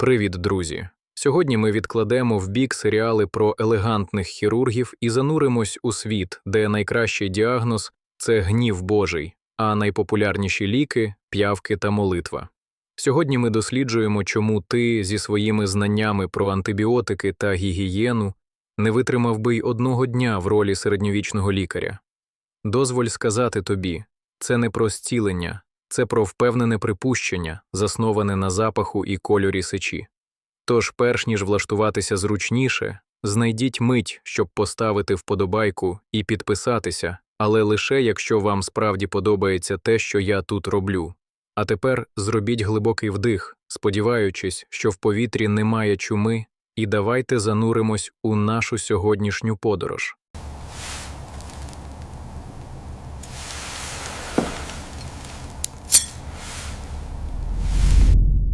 Привіт, друзі! Сьогодні ми відкладемо в бік серіали про елегантних хірургів і зануримось у світ, де найкращий діагноз це гнів Божий, а найпопулярніші ліки п'явки та молитва. Сьогодні ми досліджуємо, чому ти зі своїми знаннями про антибіотики та гігієну не витримав би й одного дня в ролі середньовічного лікаря. Дозволь сказати тобі, це не про зцілення, це про впевнене припущення, засноване на запаху і кольорі сечі. Тож, перш ніж влаштуватися зручніше, знайдіть мить, щоб поставити вподобайку і підписатися, але лише якщо вам справді подобається те, що я тут роблю. А тепер зробіть глибокий вдих, сподіваючись, що в повітрі немає чуми, і давайте зануримось у нашу сьогоднішню подорож.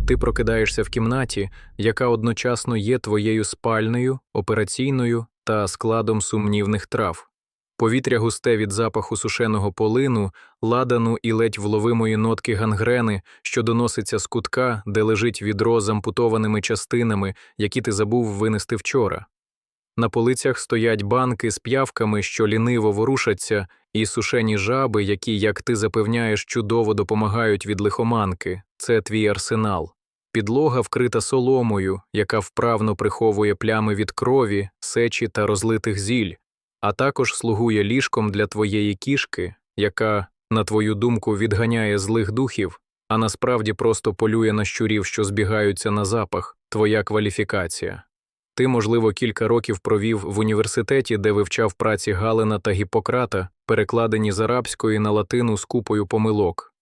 Ти прокидаєшся в кімнаті, яка одночасно є твоєю спальнею, операційною та складом сумнівних трав. Повітря густе від запаху сушеного полину, ладану і ледь вловимої нотки гангрени, що доноситься з кутка, де лежить відро з ампутованими частинами, які ти забув винести вчора. На полицях стоять банки з п'явками, що ліниво ворушаться, і сушені жаби, які, як ти запевняєш, чудово допомагають від лихоманки. Це твій арсенал. Підлога вкрита соломою, яка вправно приховує плями від крові, сечі та розлитих зіль, а також слугує ліжком для твоєї кішки, яка, на твою думку, відганяє злих духів, а насправді просто полює на щурів, що збігаються на запах, твоя кваліфікація. Ти, можливо, кілька років провів в університеті, де вивчав праці Галена та Гіппократа, перекладені з арабської на латину з купою помилок.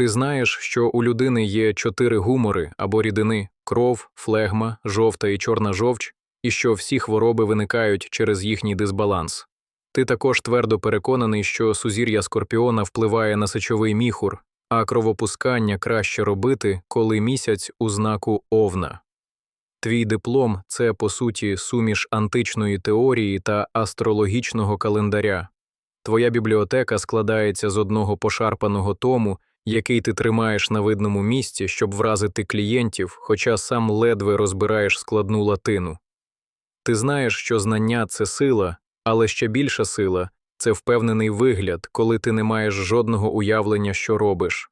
Ти знаєш, що у людини є чотири гумори або рідини кров, флегма, жовта і чорна жовч, і що всі хвороби виникають через їхній дисбаланс. Ти також твердо переконаний, що сузір'я скорпіона впливає на сечовий міхур, а кровопускання краще робити, коли місяць у знаку овна. Твій диплом це, по суті, суміш античної теорії та астрологічного календаря. Твоя бібліотека складається з одного пошарпаного тому, який ти тримаєш на видному місці, щоб вразити клієнтів, хоча сам ледве розбираєш складну латину. Ти знаєш, що знання це сила, але ще більша сила це впевнений вигляд, коли ти не маєш жодного уявлення, що робиш.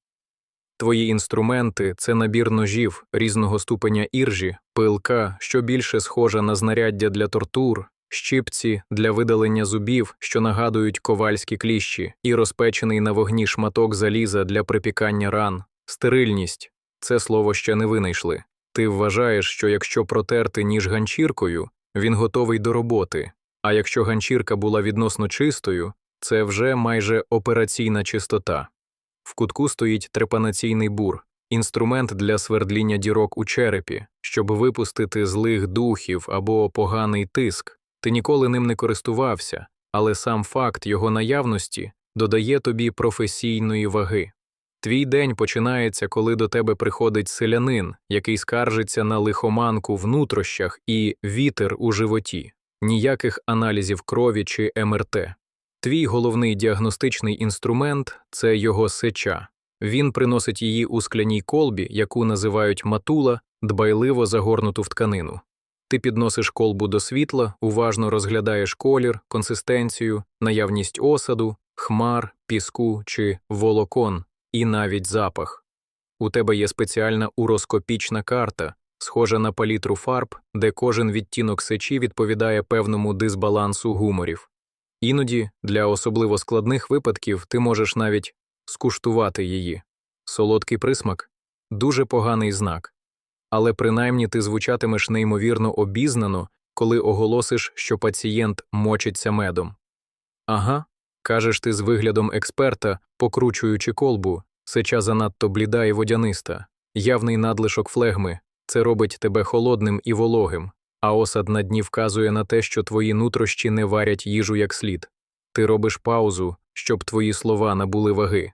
Твої інструменти це набір ножів різного ступеня іржі, пилка, що більше схожа на знаряддя для тортур, щипці для видалення зубів, що нагадують ковальські кліщі, і розпечений на вогні шматок заліза для припікання ран, стерильність це слово ще не винайшли. Ти вважаєш, що якщо протерти ніж ганчіркою, він готовий до роботи, а якщо ганчірка була відносно чистою, це вже майже операційна чистота. В кутку стоїть трепанаційний бур, інструмент для свердління дірок у черепі, щоб випустити злих духів або поганий тиск. Ти ніколи ним не користувався, але сам факт його наявності додає тобі професійної ваги. Твій день починається, коли до тебе приходить селянин, який скаржиться на лихоманку в нутрощах і вітер у животі, ніяких аналізів крові чи МРТ. Твій головний діагностичний інструмент це його сеча. Він приносить її у скляній колбі, яку називають матула, дбайливо загорнуту в тканину. Ти підносиш колбу до світла, уважно розглядаєш колір, консистенцію, наявність осаду, хмар, піску чи волокон, і навіть запах. У тебе є спеціальна уроскопічна карта, схожа на палітру фарб, де кожен відтінок сечі відповідає певному дисбалансу гуморів. Іноді, для особливо складних випадків, ти можеш навіть скуштувати її. Солодкий присмак дуже поганий знак. Але принаймні ти звучатимеш неймовірно обізнано, коли оголосиш, що пацієнт мочиться медом. Ага, кажеш ти з виглядом експерта, покручуючи колбу, сеча занадто бліда і водяниста, явний надлишок флегми, це робить тебе холодним і вологим, а осад на дні вказує на те, що твої нутрощі не варять їжу як слід. Ти робиш паузу, щоб твої слова набули ваги.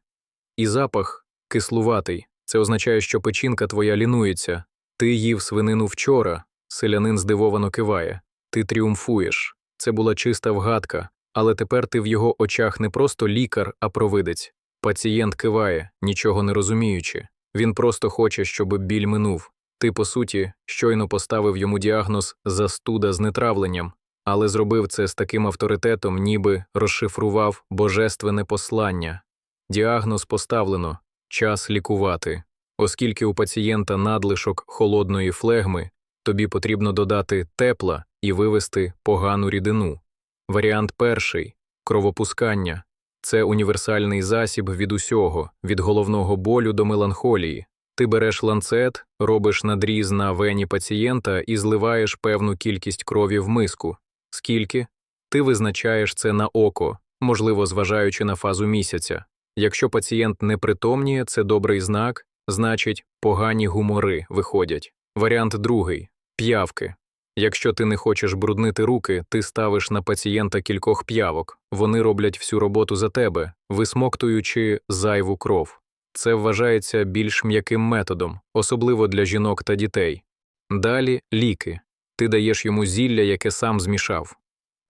І запах кислуватий, це означає, що печінка твоя лінується. Ти їв свинину вчора, селянин здивовано киває. Ти тріумфуєш. Це була чиста вгадка, але тепер ти в його очах не просто лікар, а провидець. Пацієнт киває, нічого не розуміючи. Він просто хоче, щоб біль минув. Ти, по суті, щойно поставив йому діагноз застуда з нетравленням, але зробив це з таким авторитетом, ніби розшифрував божественне послання. Діагноз поставлено час лікувати. Оскільки у пацієнта надлишок холодної флегми, тобі потрібно додати тепла і вивести погану рідину. Варіант перший кровопускання це універсальний засіб від усього, від головного болю до меланхолії. Ти береш ланцет, робиш надріз на вені пацієнта і зливаєш певну кількість крові в миску. Скільки? Ти визначаєш це на око, можливо, зважаючи на фазу місяця. Якщо пацієнт не притомніє, це добрий знак, значить, погані гумори виходять. Варіант другий п'явки. Якщо ти не хочеш бруднити руки, ти ставиш на пацієнта кількох п'явок. Вони роблять всю роботу за тебе, висмоктуючи зайву кров. Це вважається більш м'яким методом, особливо для жінок та дітей. Далі ліки. Ти даєш йому зілля, яке сам змішав.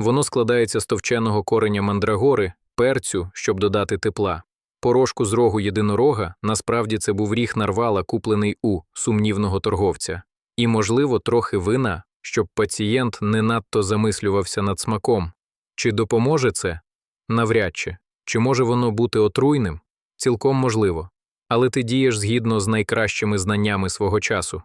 Воно складається з товченого кореня мандрагори, перцю, щоб додати тепла. Порошку з рогу єдинорога насправді це був ріг нарвала, куплений у сумнівного торговця, і, можливо, трохи вина, щоб пацієнт не надто замислювався над смаком. Чи допоможе це? Навряд чи. Чи може воно бути отруйним? Цілком можливо. Але ти дієш згідно з найкращими знаннями свого часу.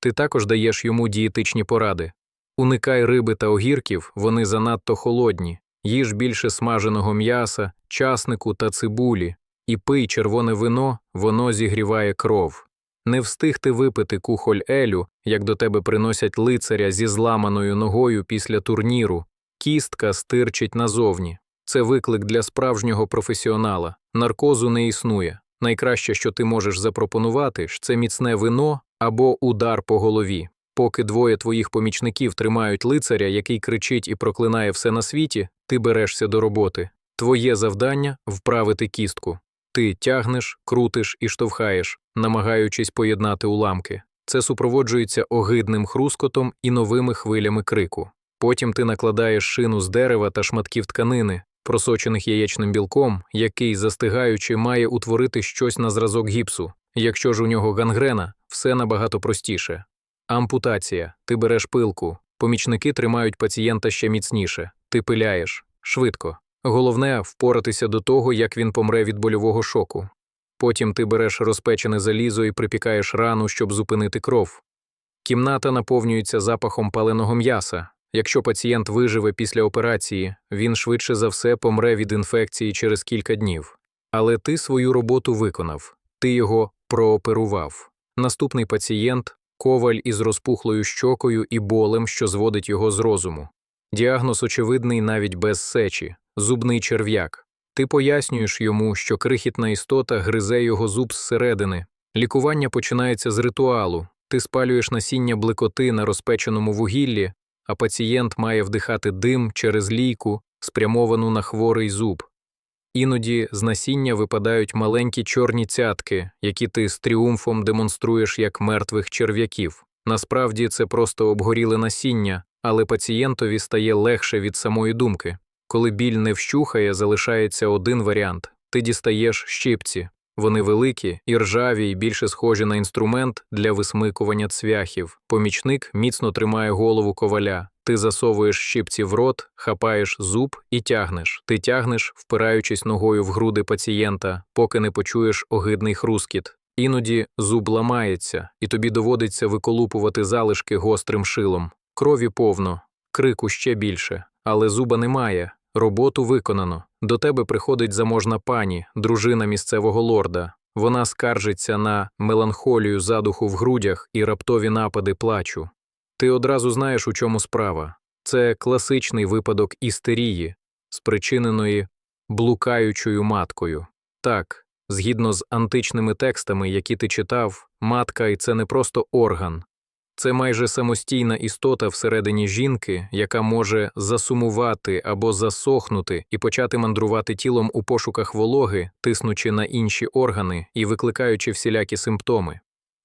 Ти також даєш йому дієтичні поради. Уникай риби та огірків, вони занадто холодні, їж більше смаженого м'яса, часнику та цибулі, і пий червоне вино, воно зігріває кров. Не встиг ти випити кухоль Елю, як до тебе приносять лицаря зі зламаною ногою після турніру, кістка стирчить назовні. Це виклик для справжнього професіонала. Наркозу не існує. Найкраще, що ти можеш запропонувати, ж це міцне вино або удар по голові. Поки двоє твоїх помічників тримають лицаря, який кричить і проклинає все на світі, ти берешся до роботи. Твоє завдання вправити кістку. Ти тягнеш, крутиш і штовхаєш, намагаючись поєднати уламки. Це супроводжується огидним хрускотом і новими хвилями крику. Потім ти накладаєш шину з дерева та шматків тканини, просочених яєчним білком, який, застигаючи, має утворити щось на зразок гіпсу. Якщо ж у нього гангрена, все набагато простіше. Ампутація. Ти береш пилку. Помічники тримають пацієнта ще міцніше. Ти пиляєш. Швидко. Головне впоратися до того, як він помре від больового шоку. Потім ти береш розпечене залізо і припікаєш рану, щоб зупинити кров. Кімната наповнюється запахом паленого м'яса. Якщо пацієнт виживе після операції, він швидше за все помре від інфекції через кілька днів. Але ти свою роботу виконав, ти його прооперував. Наступний пацієнт коваль із розпухлою щокою і болем, що зводить його з розуму. Діагноз очевидний навіть без сечі, зубний черв'як. Ти пояснюєш йому, що крихітна істота гризе його зуб зсередини. Лікування починається з ритуалу. Ти спалюєш насіння блекоти на розпеченому вугіллі, а пацієнт має вдихати дим через лійку, спрямовану на хворий зуб. Іноді з насіння випадають маленькі чорні цятки, які ти з тріумфом демонструєш як мертвих черв'яків. Насправді це просто обгоріле насіння, але пацієнтові стає легше від самої думки. Коли біль не вщухає, залишається один варіант ти дістаєш щипці. Вони великі, і ржаві, і більше схожі на інструмент для висмикування цвяхів. Помічник міцно тримає голову коваля. Ти засовуєш щипці в рот, хапаєш зуб і тягнеш. Ти тягнеш, впираючись ногою в груди пацієнта, поки не почуєш огидний хрускіт. Іноді зуб ламається, і тобі доводиться виколупувати залишки гострим шилом. Крові повно, крику ще більше, але зуба немає. Роботу виконано. До тебе приходить заможна пані, дружина місцевого лорда. Вона скаржиться на меланхолію задуху в грудях і раптові напади плачу. Ти одразу знаєш, у чому справа. Це класичний випадок істерії, спричиненої блукаючою маткою. Так, згідно з античними текстами, які ти читав, матка і це не просто орган, це майже самостійна істота всередині жінки, яка може засумувати або засохнути і почати мандрувати тілом у пошуках вологи, тиснучи на інші органи і викликаючи всілякі симптоми.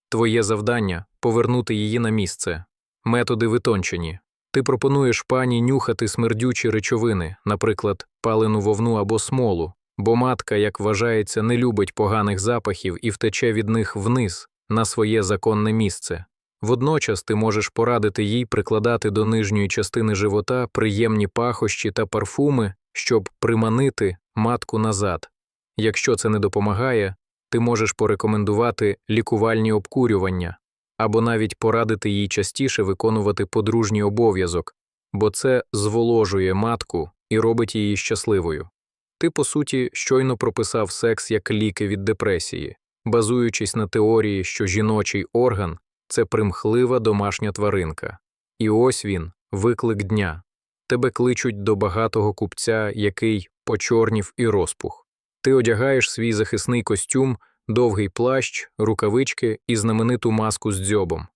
Твоє завдання повернути її на місце. Методи витончені. Ти пропонуєш пані нюхати смердючі речовини, наприклад, палену вовну або смолу, бо матка, як вважається, не любить поганих запахів і втече від них вниз на своє законне місце. Водночас ти можеш порадити їй прикладати до нижньої частини живота приємні пахощі та парфуми, щоб приманити матку назад. Якщо це не допомагає, ти можеш порекомендувати лікувальні обкурювання або навіть порадити їй частіше виконувати подружній обов'язок, бо це зволожує матку і робить її щасливою. Ти, по суті, щойно прописав секс як ліки від депресії, базуючись на теорії, що жіночий орган це примхлива домашня тваринка. І ось він, виклик дня. Тебе кличуть до багатого купця, який почорнів і розпух. Ти одягаєш свій захисний костюм, довгий плащ, рукавички і знамениту маску з дзьобом.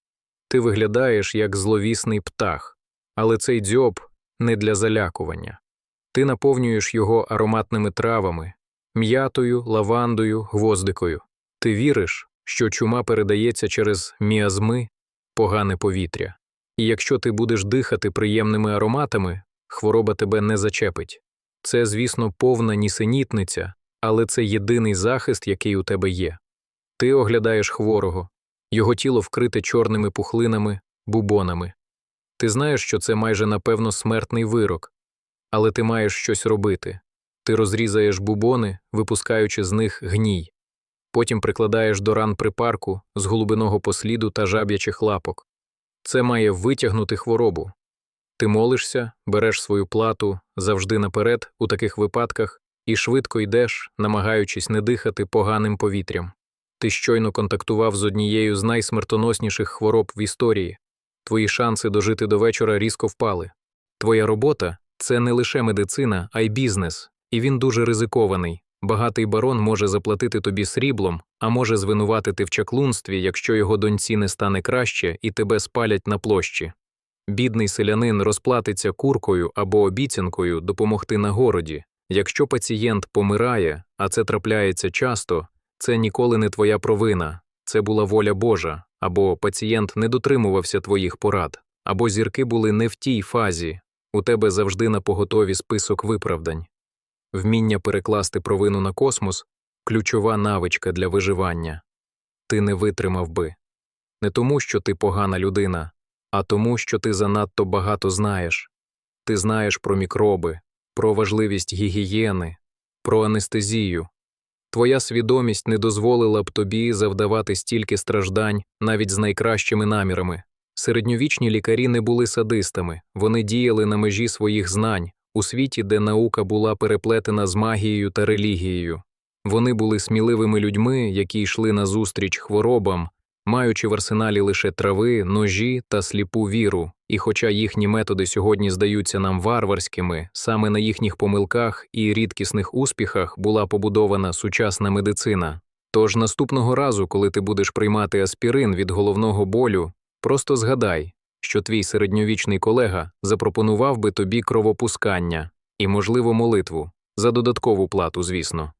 Ти виглядаєш як зловісний птах, але цей дзьоб не для залякування. Ти наповнюєш його ароматними травами, м'ятою, лавандою, гвоздикою. Ти віриш, що чума передається через міазми, погане повітря. І якщо ти будеш дихати приємними ароматами, хвороба тебе не зачепить. Це, звісно, повна нісенітниця, але це єдиний захист, який у тебе є. Ти оглядаєш хворого, його тіло вкрите чорними пухлинами, бубонами. Ти знаєш, що це майже напевно смертний вирок, але ти маєш щось робити. Ти розрізаєш бубони, випускаючи з них гній. Потім прикладаєш до ран припарку з голубиного посліду та жаб'ячих лапок. Це має витягнути хворобу. Ти молишся, береш свою плату завжди наперед у таких випадках і швидко йдеш, намагаючись не дихати поганим повітрям. Ти щойно контактував з однією з найсмертоносніших хвороб в історії. Твої шанси дожити до вечора різко впали. Твоя робота це не лише медицина, а й бізнес, і він дуже ризикований. Багатий барон може заплатити тобі сріблом, а може звинуватити в чаклунстві, якщо його доньці не стане краще і тебе спалять на площі. Бідний селянин розплатиться куркою або обіцянкою допомогти на городі. Якщо пацієнт помирає, а це трапляється часто, це ніколи не твоя провина, це була воля Божа, або пацієнт не дотримувався твоїх порад, або зірки були не в тій фазі, у тебе завжди на поготові список виправдань. Вміння перекласти провину на космос ключова навичка для виживання. Ти не витримав би. Не тому, що ти погана людина, а тому, що ти занадто багато знаєш. Ти знаєш про мікроби, про важливість гігієни, про анестезію. Твоя свідомість не дозволила б тобі завдавати стільки страждань навіть з найкращими намірами. Середньовічні лікарі не були садистами, вони діяли на межі своїх знань, у світі, де наука була переплетена з магією та релігією. Вони були сміливими людьми, які йшли назустріч хворобам, маючи в арсеналі лише трави, ножі та сліпу віру, і хоча їхні методи сьогодні здаються нам варварськими, саме на їхніх помилках і рідкісних успіхах була побудована сучасна медицина. Тож наступного разу, коли ти будеш приймати аспірин від головного болю, просто згадай, що твій середньовічний колега запропонував би тобі кровопускання і, можливо, молитву за додаткову плату, звісно.